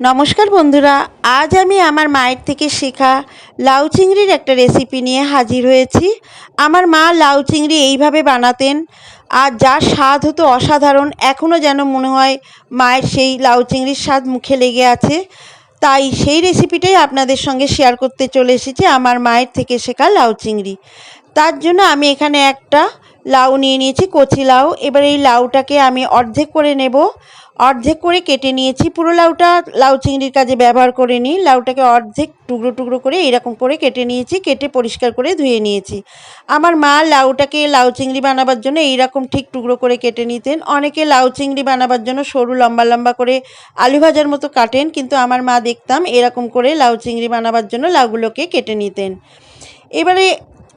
নমস্কার বন্ধুরা, আজ আমি আমার মায়ের থেকে শেখা লাউ চিংড়ির একটা রেসিপি নিয়ে হাজির হয়েছি। আমার মা লাউ চিংড়ি এইভাবে বানাতেন আর যা স্বাদ হতো অসাধারণ এখনও যেন মনে হয় মায়ের সেই লাউ চিংড়ির স্বাদ মুখে লেগে আছে। তাই সেই রেসিপিটাই আপনাদের সঙ্গে শেয়ার করতে চলে এসেছি আমার মায়ের থেকে শেখা লাউ চিংড়ি। তার জন্য আমি এখানে একটা লাউ নিয়ে নিয়েছি, কচি লাউ। এবার এই লাউটাকে আমি অর্ধেক করে নেব। অর্ধেক করে কেটে নিয়েছি। পুরো লাউটা, লাউ চিংড়ির কাজে ব্যবহার করে নিই। লাউটাকে অর্ধেক টুকরো টুকরো করে এরকম করে কেটে নিয়েছি, কেটে পরিষ্কার করে ধুয়ে নিয়েছি। আমার মা লাউটাকে লাউ চিংড়ি বানাবার জন্য এইরকম ঠিক টুকরো করে কেটে নিতেন। অনেকে লাউ চিংড়ি বানাবার জন্য সরু লম্বা লম্বা করে আলু ভাজার মতো কাটেন, কিন্তু আমার মা দেখতাম এরকম করে লাউ চিংড়ি বানাবার জন্য লাউগুলোকে কেটে নিতেন। এবারে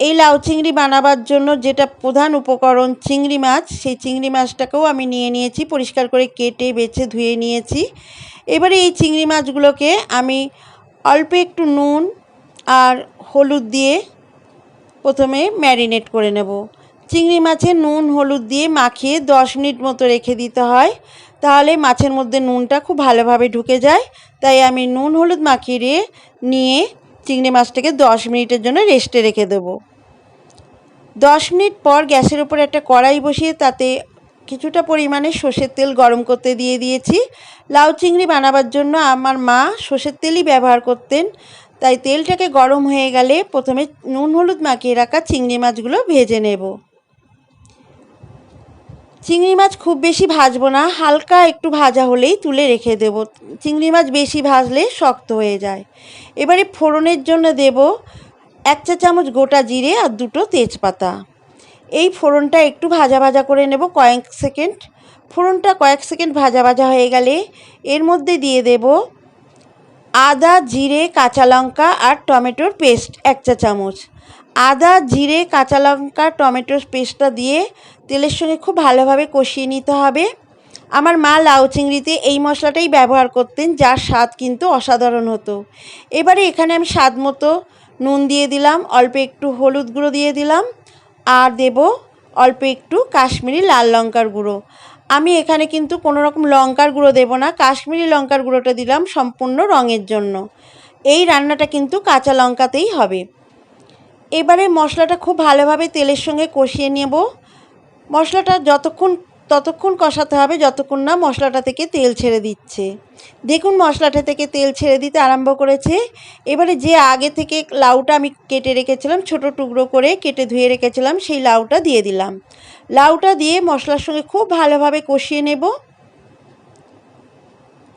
এই লাউ চিংড়ি বানাবার জন্য যেটা প্রধান উপকরণ চিংড়ি মাছ, সেই চিংড়ি মাছটাকেও আমি নিয়ে নিয়েছি, পরিষ্কার করে কেটে, বেছে, ধুয়ে নিয়েছি। এবারে এই চিংড়ি মাছগুলোকে আমি অল্প একটু নুন আর হলুদ দিয়ে প্রথমে ম্যারিনেট করে নেব। চিংড়ি মাছে নুন, হলুদ দিয়ে মাখিয়ে দশ মিনিট মতো রেখে দিতে হয়। তাহলে মাছের মধ্যে নুনটা খুব ভালোভাবে ঢুকে যায়। তাই আমি নুন, হলুদ মাখিয়ে নিয়ে চিংড়ি মাছটাকে দশ মিনিটের জন্য রেস্টে রেখে দেবো। দশ মিনিট পর গ্যাসের উপর একটা কড়াই বসিয়ে তাতে কিছুটা পরিমাণে সর্ষের তেল গরম করতে দিয়ে দিয়েছি। লাউ চিংড়ি বানাবার জন্য আমার মা সর্ষের তেলই ব্যবহার করতেন। তাই তেলটাকে গরম হয়ে গেলে প্রথমে নুন হলুদ মাখিয়ে রাখা চিংড়ি মাছগুলো ভেজে নেব। চিংড়ি মাছ খুব বেশি ভাজবো না, হালকা একটু ভাজা হলেই তুলে রেখে দেব। চিংড়ি মাছ বেশি ভাজলে শক্ত হয়ে যায়। এবারে ফোড়নের জন্য দেব এক চা চামচ গোটা জিরে আর দুটো তেজপাতা। এই ফোড়নটা একটু ভাজা ভাজা করে নেব কয়েক সেকেন্ড। ফোড়নটা কয়েক সেকেন্ড ভাজা ভাজা হয়ে গেলে এর মধ্যে দিয়ে দেব আদা, জিরে, কাঁচা লঙ্কা আর টমেটোর পেস্ট এক চা চামচ। আদা, জিরে, কাঁচা লঙ্কা, টমেটোর পেস্টটা দিয়ে তেলের সঙ্গে খুব ভালোভাবে কষিয়ে নিতে হবে। আমার মা লাউ চিংড়িতে এই মশলাটাই ব্যবহার করতেন, যার স্বাদ কিন্তু অসাধারণ হতো। এবারে এখানে আমি স্বাদ মতো নুন দিয়ে দিলাম, অল্প একটু হলুদ গুঁড়ো দিয়ে দিলাম, আর দেব অল্প একটু কাশ্মীরি লাল লঙ্কার গুঁড়ো। আমি এখানে কিন্তু কোনো রকম লঙ্কার গুঁড়ো দেবো না, কাশ্মীরি লঙ্কার গুঁড়োটা দিলাম সম্পূর্ণ রঙের জন্য। এই রান্নাটা কিন্তু কাঁচা লঙ্কাতেই হবে। এবারে মশলাটা খুব ভালোভাবে তেলের সঙ্গে কষিয়ে নেব। মশলাটা যতক্ষণ ততক্ষণ কষাতে হবে যতক্ষণ না মশলাটা থেকে তেল ছেড়ে দিচ্ছে। দেখুন মশলাটা থেকে তেল ছেড়ে দিতে আরম্ভ করেছে। এবারে যে আগে থেকে লাউটা আমি কেটে রেখেছিলাম, ছোট টুকরো করে কেটে ধুয়ে রেখেছিলাম, সেই লাউটা দিয়ে দিলাম। লাউটা দিয়ে মশলার সঙ্গে খুব ভালোভাবে কষিয়ে নেব।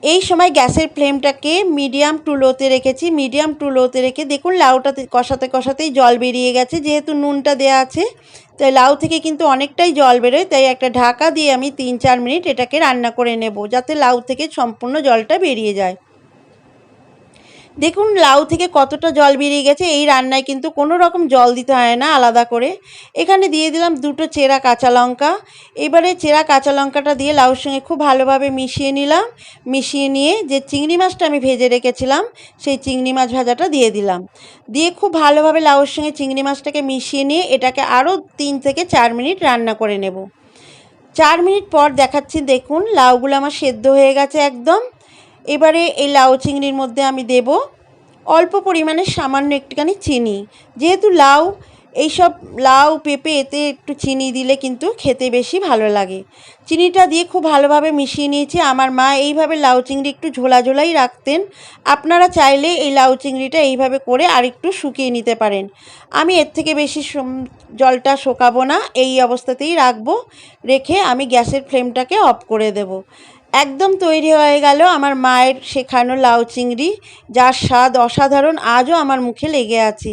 এই সময় গ্যাসের ফ্লেমটাকে মিডিয়াম টু লোতে রেখেছি। মিডিয়াম টু লোতে রেখে দেখুন লাউটাতে কষাতে কষাতেই জল বেরিয়ে গেছে, যেহেতু নুনটা দেওয়া আছে তাই লাউ থেকে কিন্তু অনেকটাই জল বেরোয়, তাই একটা ঢাকা দিয়ে আমি তিন চার মিনিট এটাকে রান্না করে নেব, যাতে লাউ থেকে সম্পূর্ণ জলটা বেরিয়ে যায়। দেখুন, লাউ থেকে কতটা জল বেরিয়ে গেছে, এই রান্নায় কিন্তু কোনো রকম জল দিতে হয় না আলাদা করে। এখানে দিয়ে দিলাম দুটো চেরা কাঁচা লঙ্কা। এবারে চেরা কাঁচা লঙ্কাটা দিয়ে লাউর সঙ্গে খুব ভালোভাবে মিশিয়ে নিলাম। মিশিয়ে নিয়ে যে চিংড়ি মাছটা আমি ভেজে রেখেছিলাম, সেই চিংড়ি মাছ ভাজাটা দিয়ে দিলাম। দিয়ে খুব ভালোভাবে লাউর সঙ্গে চিংড়ি মাছটাকে মিশিয়ে নিয়ে এটাকে আরও তিন থেকে চার মিনিট রান্না করে নেব। চার মিনিট পর দেখাচ্ছি, দেখুন, লাউগুলো আমার সেদ্ধ হয়ে গেছে একদম। এবারে এই লাউ চিংড়ির মধ্যে আমি দেব অল্প পরিমাণে সামান্য একটুখানি চিনি। যেহেতু লাউ, এইসব লাউ পেঁপে এতে একটু চিনি দিলে কিন্তু খেতে বেশি ভালো লাগে। চিনিটা দিয়ে খুব ভালোভাবে মিশিয়ে নিয়েছি। আমার মা এইভাবে লাউ চিংড়ি একটু ঝোলা ঝোলাই রাখতেন। আপনারা চাইলে এই লাউ চিংড়িটা এইভাবে করে আর একটু শুকিয়ে নিতে পারেন। আমি এর থেকে বেশি জলটা শোকাবো না। এই অবস্থাতেই রাখব। রেখে আমি গ্যাসের ফ্লেমটাকে অফ করে দেব। একদম তৈরি হয়ে গেল আমার মায়ের শেখানো লাউ চিংড়ি, যার স্বাদ অসাধারণ আজও আমার মুখে লেগে আছে।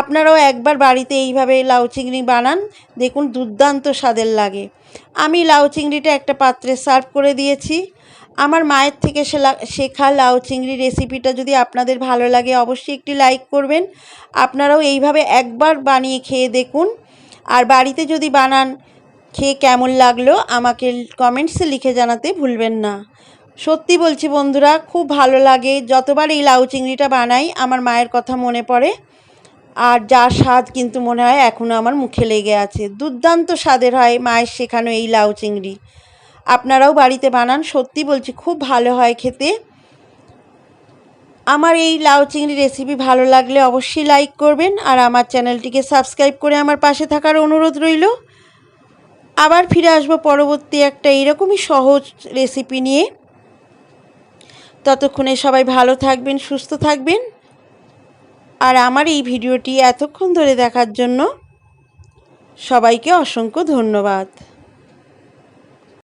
আপনারাও একবার বাড়িতে এইভাবে লাউ চিংড়ি বানান, দেখুন দুর্দান্ত স্বাদের লাগে। আমি লাউ চিংড়িটা একটা পাত্রে সার্ভ করে দিয়েছি। আমার মায়ের থেকে শেখা লাউ চিংড়ি রেসিপিটা যদি আপনাদের ভালো লাগে অবশ্যই একটি লাইক করবেন। আপনারাও এইভাবে একবার বানিয়ে খেয়ে দেখুন। আর বাড়িতে যদি বানান খেয়ে কেমন লাগল আমাকে কমেন্টসে লিখে জানাতে ভুলবেন না। সত্যি বলছি বন্ধুরা, খুব ভালো লাগে। যতবার এই লাউ চিংড়িটা বানাই, আমার মায়ের কথা মনে পড়ে। আর যা স্বাদ কিন্তু মনে হয় এখনও আমার মুখে লেগে আছে। দুর্দান্ত স্বাদের হয় মায়ের শেখানো এই লাউ চিংড়ি। আপনারাও বাড়িতে বানান, সত্যি বলছি খুব ভালো হয় খেতে। আমার এই লাউ চিংড়ি রেসিপি ভালো লাগলে অবশ্যই লাইক করবেন আর আমার চ্যানেলটিকে সাবস্ক্রাইব করে আমার পাশে থাকার অনুরোধ রইল। আবার ফিরে আসব পরবর্তী একটা এরকমই সহজ রেসিপি নিয়ে। ততক্ষণে সবাই ভালো থাকবেন, সুস্থ থাকবেন। আর আমার এই ভিডিওটি এতক্ষণ ধরে দেখার জন্য সবাইকে অসংখ্য ধন্যবাদ।